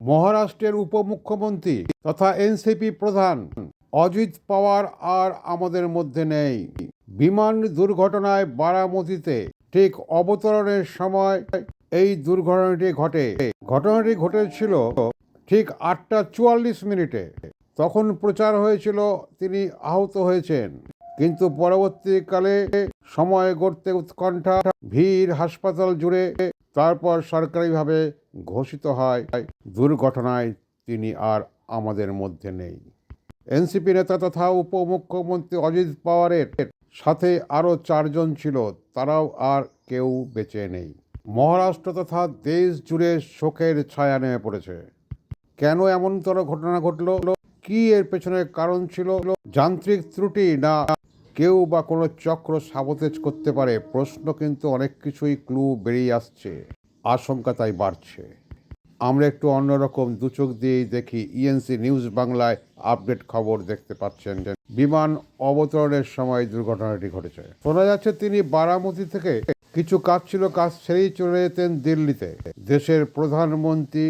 মহারাষ্ট্রের উপমুখ্যমন্ত্রী তথা এনসিপি প্রধান অজিত পাওয়ার আর আমাদের মধ্যে নেই। বিমান দুর্ঘটনায় বারামতিতে ঠিক অবতরণের সময় এই দুর্ঘটনাটি ঘটে। ঘটনাটি ঘটেছিল ঠিক আটটা চুয়াল্লিশ মিনিটে। তখন প্রচার হয়েছিল, তিনি আহত হয়েছেন। কিন্তু পরবর্তীকালে সময় গড়তে উৎকণ্ঠা, ভিড়, হাসপাতাল জুড়ে তারপর সরকারিভাবে ঘোষিত হয়। দুর্ঘটনায় তিনি আর আমাদের মধ্যে নেই। এনসিপি নেতা তথা উপমুখ্যমন্ত্রী অজিত পাওয়ারের সাথে আরও চারজন ছিল, তারাও আর কেউ বেঁচে নেই। মহারাষ্ট্র তথা দেশ জুড়ে শোকের ছায়া নেমে পড়েছে। কেন এমনতর ঘটনা ঘটলো? কি এর পেছনে কারণ ছিল? যান্ত্রিক ত্রুটি না কেউ বা কোনো চক্র সাবতেজ করতে পারে, প্রশ্ন কিন্তু অনেক কিছুই ক্লু বেরিয়ে আসছে। আশঙ্কা তাই বাড়ছে। আমরা একটু অন্যরকম দুচোখ দিয়েই দেখি ইএনসি নিউজ বাংলায় আপডেট খবর দেখতে পাচ্ছেন যে বিমান অবতরণের সময় দুর্ঘটনাটি ঘটেছে। শোনা যাচ্ছে তিনি বারামতি থেকে কিছু কাজ ছিল, কাজ ছেড়েই চলে যেতেন দিল্লিতে। দেশের প্রধানমন্ত্রী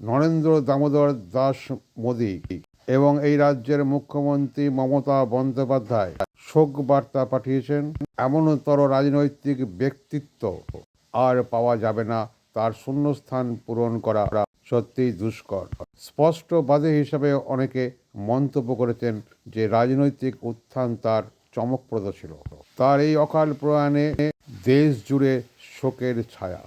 নরেন্দ্র দামোদর দাস মোদী এবং এই রাজ্যের মুখ্যমন্ত্রী মমতা বন্দ্যোপাধ্যায় শোক বার্তা পাঠিয়েছেন এমনতর রাজনৈতিক ব্যক্তিত্ব আর পাওয়া যাবে না তার শূন্যস্থান পূরণ করা সত্যিই দুষ্কর। স্পষ্ট বাদে হিসাবে অনেকে মন্তব্য করেছেন যে রাজনৈতিক উত্থান তার চমকপ্রদ ছিল। তার এই অকাল প্রয়াণে দেশ জুড়ে শোকের ছায়া।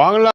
বাংলা